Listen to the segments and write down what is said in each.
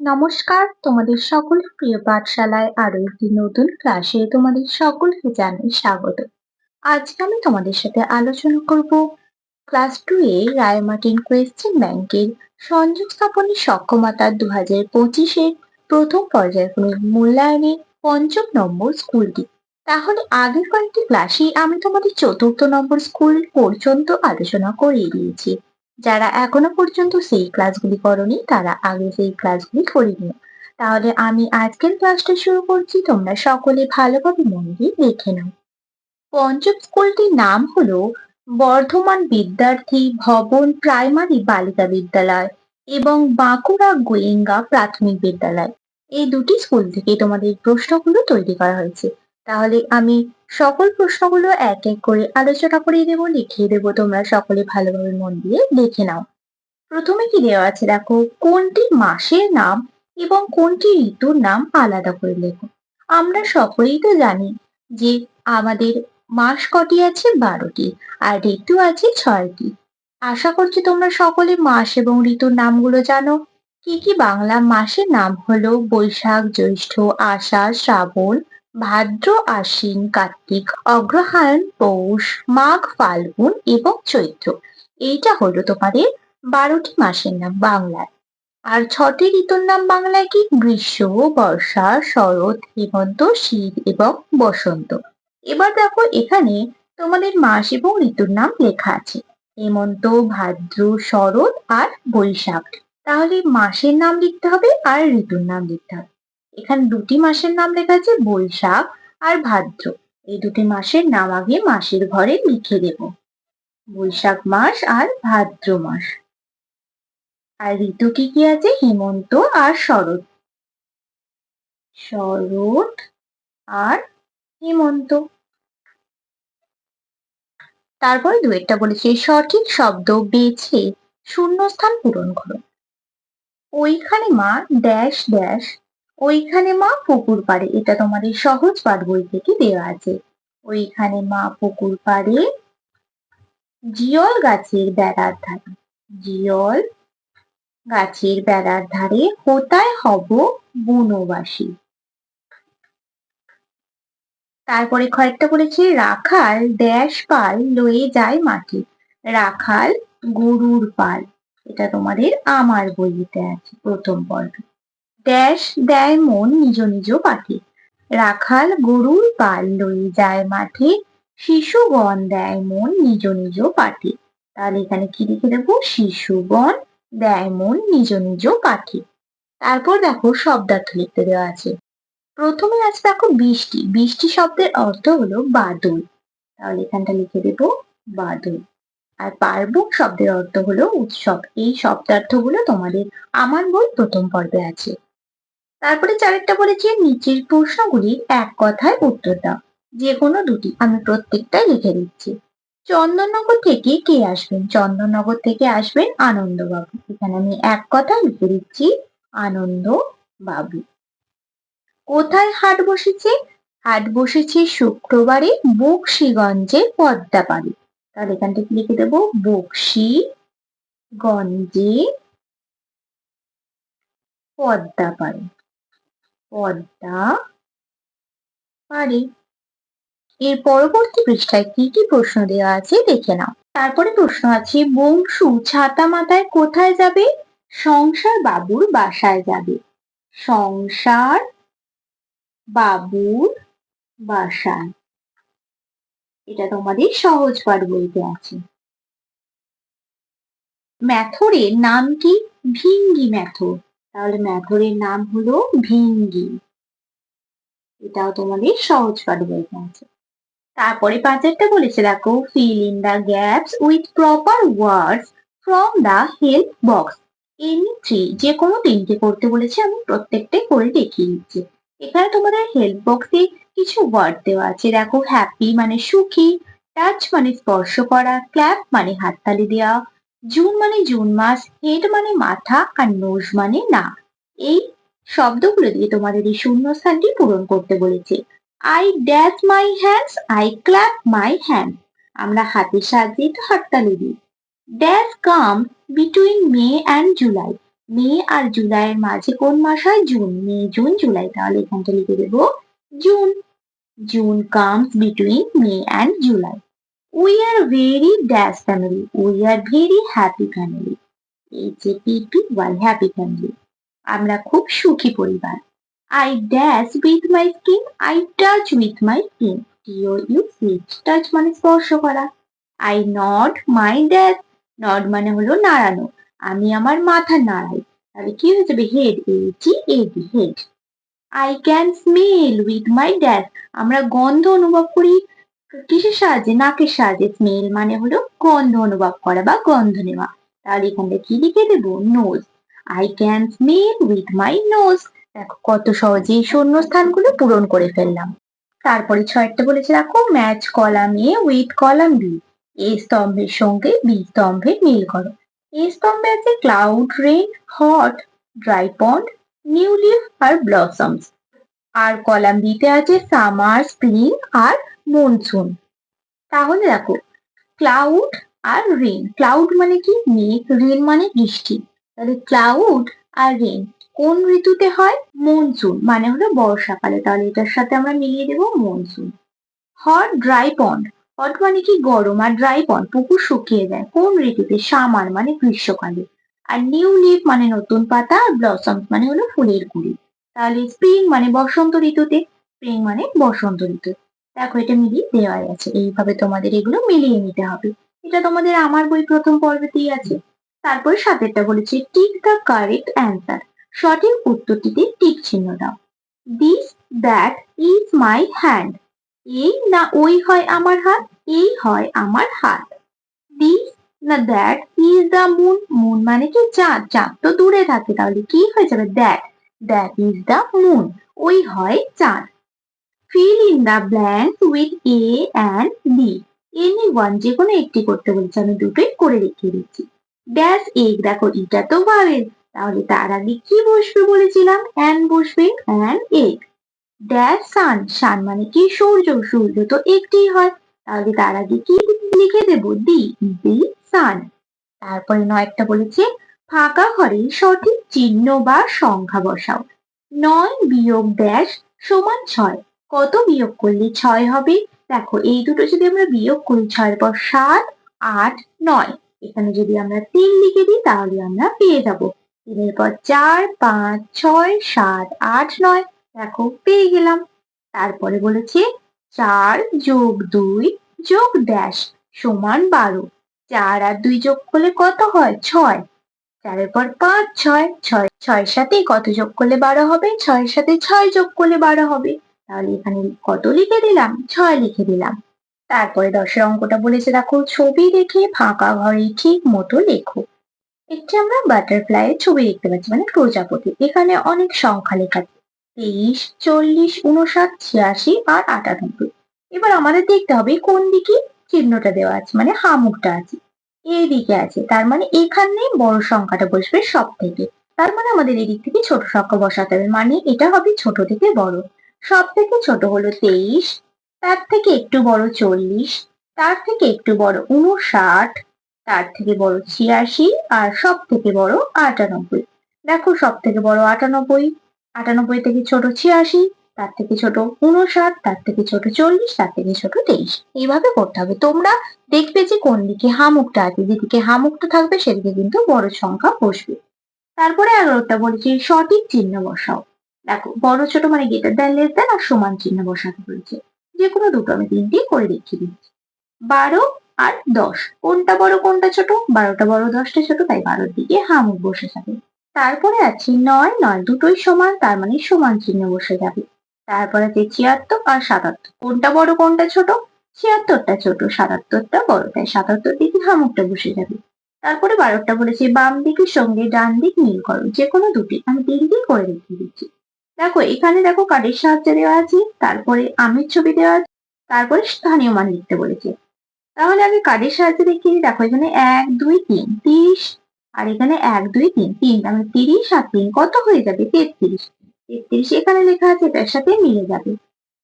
নমস্কার, তোমাদের সকল প্রিয় পাঠশালায় আরও একটি নতুন ক্লাসে তোমাদের সকলকে জানাই স্বাগত। আজকে আমি তোমাদের সাথে আলোচনা করব class two A Ray Martin question ব্যাংকের সংযোগ স্থাপনের সক্ষমতা দু হাজার পঁচিশের প্রথম পর্যায়ক্রমিক মূল্যায়নে পঞ্চম নম্বর স্কুলটি। তাহলে আগের কয়েকটি ক্লাসেই আমি তোমাদের চতুর্থ নম্বর স্কুল পর্যন্ত আলোচনা করিয়ে দিয়েছি। যারা এখনও পর্যন্ত সেই ক্লাসগুলি করনি, তারা আগে সেই ক্লাসগুলি করে নিও। তাহলে আমি আজকের ক্লাসটা শুরু করছি, তোমরা সকলে ভালোভাবে মন দিয়ে দেখে নাও। পঞ্চম স্কুলটির নাম হলো বর্ধমান বিদ্যার্থী ভবন প্রাইমারি বালিকা বিদ্যালয় এবং বাঁকুড়া গোয়েঙ্গা প্রাথমিক বিদ্যালয়। এই দুটি স্কুল থেকে তোমাদের প্রশ্নগুলো তৈরি করা হয়েছে। তাহলে আমি সকল প্রশ্নগুলো এক এক করে আলোচনা করিয়ে দেবো, লিখিয়ে দেবো। তোমরা সকলে ভালোভাবে মন দিয়ে দেখে নাও। প্রথমে কি দেওয়া আছে? দেখো, কোনটি মাসের নাম এবং কোনটি ঋতুর নাম আলাদা করে লেখো। আমরা সকলেই তো জানি যে আমাদের মাস কটি আছে? বারোটি। আর ঋতু আছে ছয়টি। আশা করছি তোমরা সকলে মাস এবং ঋতুর নামগুলো জানো। কি কি বাংলা মাসের নাম হলো? বৈশাখ, জ্যৈষ্ঠ, আষাঢ়, শ্রাবণ ভাদ্র আশ্বিন, কার্তিক, অগ্রহায়ণ, পৌষ, মাঘ, ফাল্গুন এবং চৈত্র। এইটা হলো তোমাদের বারোটি মাসের নাম বাংলায়। আর ছটি ঋতুর নাম বাংলায় কি? গ্রীষ্ম, বর্ষা, শরৎ, হেমন্ত, শীত এবং বসন্ত। এবার দেখো এখানে তোমাদের মাস এবং ঋতুর নাম লেখা আছে। হেমন্ত, ভাদ্র, শরৎ আর বৈশাখ। তাহলে মাসের নাম লিখতে হবে আর ঋতুর নাম লিখতে হবে। এখানে দুটি মাসের নাম লেখা আছে বৈশাখ আর ভাদ্র। এই দুটি মাসের নাম আগে মাসের ঘরে লিখে দেব। বৈশাখ মাস আর ভাদ্র মাস। আর ঋতু কি কি আছে? হেমন্ত আর শরৎ। শরৎ আর হেমন্ত। তারপরে দুয়েরটা বলেছে, সঠিক শব্দ বেছে শূন্যস্থান পূরণ করো। ওইখানে মা, ড্যাশ ড্যাশ ওইখানে মা পুকুর পাড়ে, এটা তোমাদের সহজ পাঠ বই থেকে দেওয়া আছে। ওইখানে মা পুকুর পাড়ে জিয়ল গাছের বেড়ার ধারে জিয়ল গাছের বেড়ার ধারে হোতায় হব বনবাসী? তারপরে কয়েকটা বলেছে, রাখাল ড্যাশ পাল লয়ে যায় মাটি রাখাল গরুর পাল, এটা তোমাদের আমার বইতে আছে, প্রথম পর্বে। ড্যাশ দেয় মন নিজ নিজ পাঠে। রাখাল গরুর পাল লই যায় মাঠে, শিশুগণ দেয় মন নিজ নিজ পাঠে। তাহলে এখানে কি লিখে দেবো? শিশুগণ দেয় মন নিজ নিজ পাঠে। তারপর দেখো শব্দার্থ লিখতে দেওয়া আছে। প্রথমে আছে দেখো বৃষ্টি। বৃষ্টি শব্দের অর্থ হলো বাদল। তাহলে এখানটা লিখে দেবো বাদল। আর পার্বণ শব্দের অর্থ হলো উৎসব। এই শব্দার্থগুলো তোমাদের আমার বই প্রথম পর্বে আছে। তারপরে চারেরটা বলেছি, নিচের প্রশ্নগুলির এক কথায় উত্তর দাও। যে কোনো দুটি। আমি প্রত্যেকটাই লিখে দিচ্ছি। চন্দননগর থেকে কে আসবেন? চন্দননগর থেকে আসবেন আনন্দবাবু। এখানে আমি এক কথা লিখে দিচ্ছি আনন্দ বাবু কোথায় হাট বসেছে? হাট বসেছে শুক্রবারে বক্সিগঞ্জের পদ্মাপাড়ি তাহলে এখান থেকে লিখে দেবো বক্সি গঞ্জে পদ্মাপাড়ি পদ্মা পারে এর পরবর্তী পৃষ্ঠায় কি কি প্রশ্ন দেওয়া আছে দেখে নাও। তারপরে প্রশ্ন আছে, বংশু ছাতা মাথায় কোথায় যাবে? সংসার বাবুর বাসায় যাবে। সংসার বাবুর বাসায়। এটা তোমাদের সহজ পাঠ বইতে আছে। ম্যাথরের নাম কি? ভিঙ্গি ম্যাথর তাহলে ম্যাথরের নাম হলো ভিঙ্গি। এটাও তোমাদের সহজ পাঠ বইতে আছে। তারপরে পাঁচেরটা বলেছে, দেখো fill in the gaps with proper words from the help box any three যে কোনো তিনটে করতে বলেছে, আমি প্রত্যেকটাই করে দেখিয়ে দিচ্ছি। এখানে তোমাদের হেল্প বক্সে কিছু ওয়ার্ড দেওয়া আছে, দেখো হ্যাপি মানে সুখী টাচ মানে স্পর্শ করা ক্ল্যাপ মানে হাততালি দেওয়া জুন মানে জুন মাস, হেড মানে মাথা আর নোজ মানে না। এই শব্দগুলো দিয়ে তোমাদের এই শূন্যস্থানটি পূরণ করতে বলেছে। I dash my hands I clap my hand আমরা হাতের সাহায্যে তো হাততালি দিই। Dash come between May and July May আর জুলাইয়ের মাঝে কোন মাস হয়? জুন মে জুন জুলাই তাহলে এখানটা লিখে দেবো June June comes between May and July we are very dash family we are very happy family এই যে পিপি ওয়াই হ্যাপি ফ্যামিলি আমরা খুব সুখী পরিবার। I dash with my skin I touch with my skin T O U C H touch মানে স্পর্শ করা। I nod my dash nod মানে হলো নাড়ানো। আমি আমার মাথা নাড়াই। তাহলে কি হয়ে যাবে? Head H A D head I can smell with my dash আমরা গন্ধ অনুভব করি। কিসের সাহায্যে, নাকের সাহায্যে স্মেল মানে হলো গন্ধ অনুভব করা বা গন্ধ নেওয়া। তাহলে এখানটা কি লিখে দেব? Nose I can smell with my nose দেখো, কত সহজে এই শূন্য স্থানগুলো পূরণ করে ফেললাম। তারপরে ছয়টা বলেছে, রাখো match column A with column B A স্তম্ভের সঙ্গে বি স্তম্ভের মিল করো। এ স্তম্ভে আছে cloud rain hot dry pond new leaf আর ব্লসমস আর কলাম বিতে আছে সামার, স্প্রিং আর মনসুন। তাহলে দেখো, ক্লাউড আর রেন ক্লাউড মানে কি? মেঘ রেন মানে বৃষ্টি। তাহলে ক্লাউড আর রেন কোন ঋতুতে হয়? মনসুন মানে হলো বর্ষাকালে। তাহলে এটার সাথে আমরা মিলিয়ে দেবো monsoon. Hot dry pond hot মানে কি? গরম আর ড্রাই পন্ড পুকুর শুকিয়ে যায়। কোন ঋতুতে? সামার মানে গ্রীষ্মকালে। আর নিউ লিফ মানে নতুন পাতা, আর ব্লসমস মানে হলো ফুলের কুড়ি তাহলে স্প্রিং মানে বসন্ত ঋতুতে স্প্রিং মানে বসন্ত ঋতু দেখো এটা মিলিয়ে দেওয়াই আছে, এইভাবে তোমাদের এগুলো মিলিয়ে নিতে হবে। এটা তোমাদের আমার বই প্রথম পর্বেতেই আছে। তারপরে সাতেরটা বলেছে টিক দ্য কারেক্ট অ্যান্সার সঠিক উত্তরটিতে টিক চিহ্ন দাও। This that is my hand এই না ওই হয় আমার হাত, এই হয় আমার হাত. দিস না that is the moon moon মানে কি চাঁদ? চাঁদ তো দূরে থাকে, তাহলে কি হয়ে যাবে? That that is the moon ওই হয় চাঁদ। Fill in the blank with A and B any one যে কোনো একটি করতে বলেছে, আমি দুটোই করে রেখে দিচ্ছি। ড্যাশ এগ দেখো, এটা তো ভাবের। তাহলে তার আগে কি বসবে বলেছিলাম? অ্যান বসবে an egg dash sun sun মানে কি সূর্য? সূর্য তো একটি হয়। তাহলে তার আগে কি লিখে দেব? দি দি সান তারপরে নয়টা বলেছে ফাঁকা ঘরে সঠিক চিহ্ন বা সংখ্যা বসাও। নয় বিয়োগ ড্যাশ সমান ছয়। কত বিয়োগ করলে ছয় হবে? দেখো, এই দুটো যদি আমরা বিয়োগ করি ছয়ের পর সাত, আট, নয়। এখানে যদি আমরা তিন লিখে দিই, তাহলে আমরা পেয়ে যাব। তিনের পর চার, পাঁচ, ছয়, সাত, আট, নয়। দেখো, পেয়ে গেলাম। তারপরে বলেছে, চার যোগ দুই যোগ ড্যাশ সমান বারো। চার আর দুই যোগ করলে কত হয়? ছয়। চারের পর পাঁচ, ছয় ছয়, ছয়ের সাথে কত যোগ করলে বারো হবে? ছয়ের সাথে ছয় যোগ করলে বারো হবে। তাহলে এখানে কত লিখে দিলাম? ছয় লিখে দিলাম। তারপরে দশের অঙ্কটা বলেছে, দেখো, ছবি দেখে ফাঁকা ঘরে ঠিক মতো লেখো। একটি আমরা বাটারফ্লাই এর ছবি দেখতে পাচ্ছি মানে প্রজাপতি। এখানে অনেক সংখ্যা লেখা তেইশ, চল্লিশ, উনষাট, ছিয়াশি আর আটানব্বই। এবার আমাদের দেখতে হবে কোন দিকে চিহ্নটা দেওয়া আছে মানে হামুকটা আছে। এই দিকে আছে। তার মানে এখানে বড় সংখ্যাটা বসবে সব থেকে। তার মানে আমাদের এদিক থেকে ছোট সংখ্যা বসাতে হবে। মানে এটা হবে ছোট থেকে বড়। সব থেকে ছোট হলো তেইশ, তার থেকে একটু বড় চল্লিশ, তার থেকে একটু বড় উনষাট তার থেকে বড় ছিয়াশি আর সব থেকে বড় আটানব্বই। দেখো সব থেকে বড় আটানব্বই আটানব্বই থেকে ছোট ছিয়াশি তার থেকে ছোট উনষাট তার থেকে ছোট চল্লিশ, তার থেকে ছোট তেইশ। এইভাবে করতে হবে। তোমরা দেখবে যে কোন দিকে হামুকটা আছে, যেদিকে হামুকটা থাকবে, সেদিকে কিন্তু বড় সংখ্যা বসবে। তারপরে এগারোটা বলেছি, সঠিক চিহ্ন বসাও। দেখো, বড়, ছোট মানে গেটার দেন লেস দেন আর সমান চিহ্ন বসাতে বলেছে যে কোনো দুটো আমি তিনটি করে দেখিয়ে দিচ্ছি। বারো আর দশ। কোনটা বড়, কোনটা ছোট? বারোটা বড়, দশটা ছোট, তাই বারোর দিকে হামুক বসে যাবে। তারপরে আছে নয় নয় দুটোই সমান, তার মানে সমান চিহ্ন বসে যাবে। তারপরে আছে ছিয়াত্তর আর সাতাত্তর। কোনটা বড়, কোনটা ছোট? ছিয়াত্তরটা ছোট, সাতাত্তরটা বড়। তাই সাতাত্তর দিকে হামুকটা বসে যাবে। তারপরে বারোটা বলেছে, বাম দিকের সঙ্গে ডান দিক মিল করো। যে কোনো দুটি। আমি তিনটি করে রেখে দিচ্ছি। দেখো, এখানে দেখো কার্ডের সাহায্যে দেওয়া আছে। তারপরে আমের ছবি দেওয়া আছে। তারপরে স্থানীয় মান লিখতে বলেছে। তাহলে আগে কার্ডের সাহায্যে দেখিয়ে দেখো, এখানে এক, দুই, তিন, তিরিশ। আর এখানে এক, দুই, তিন তিন। তাহলে তিরিশ আর তিন। কত হয়ে যাবে? তেত্রিশ। তেত্রিশ এখানে লেখা আছে এটার সাথে মিলে যাবে।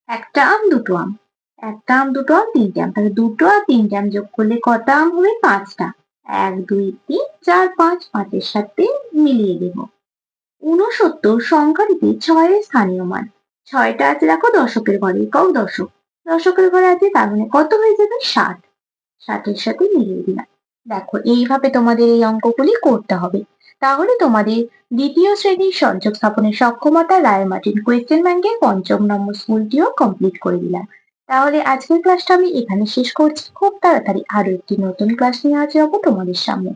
একটা আম, দুটো আম। একটা আম, দুটো আম, তিনটে আম। তাহলে দুটো আর তিনটে আম যোগ করলে কত আম হবে? পাঁচটা। এক, দুই, তিন, চার, পাঁচ, পাঁচের সাথে মিলিয়ে দেব। ঊনসত্তর সংখ্যাটিতে ছয়ের স্থানীয় মান। ছয়টা আছে, দেখো, দশকের ঘরে। একক দশক? দশকের ঘরে আছে, তার মানে কত হয়ে যাবে? ষাট। ষাটের সাথে মিলিয়ে দিলাম। দেখো, এইভাবে তোমাদের এই অঙ্কগুলি করতে হবে। তাহলে তোমাদের দ্বিতীয় শ্রেণির সংযোগ স্থাপনের সক্ষমতা রায় মার্টিন কোয়েশ্চেন ব্যাংকের পঞ্চম নম্বর স্কুলটিও কমপ্লিট করে দিলাম। তাহলে আজকের ক্লাসটা আমি এখানে শেষ করছি। খুব তাড়াতাড়ি আরও একটি নতুন ক্লাস নিয়ে আজ যাব তোমাদের সামনে।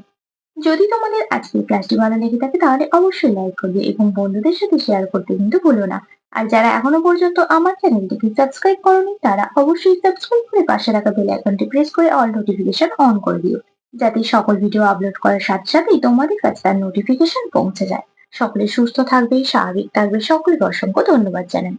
যদি তোমাদের আজকের ক্লাসটি ভালো লেগে থাকে তাহলে অবশ্যই লাইক করবে এবং বন্ধুদের সাথে শেয়ার করতে কিন্তু ভুলো না। আর যারা এখনও পর্যন্ত আমার চ্যানেলটিকে সাবস্ক্রাইব করনি তারা অবশ্যই সাবস্ক্রাইব করে পাশে রাখা বেল আইকনটি প্রেস করে অল নোটিফিকেশন অন করে দিও। যাতে সকল ভিডিও আপলোড করার সাথে সাথেই তোমাদের কাছে তার নোটিফিকেশন পৌঁছে যায়। সকলে সুস্থ থাকবে, স্বাভাবিক থাকবে। সকলকে অসংখ্য ধন্যবাদ জানাই।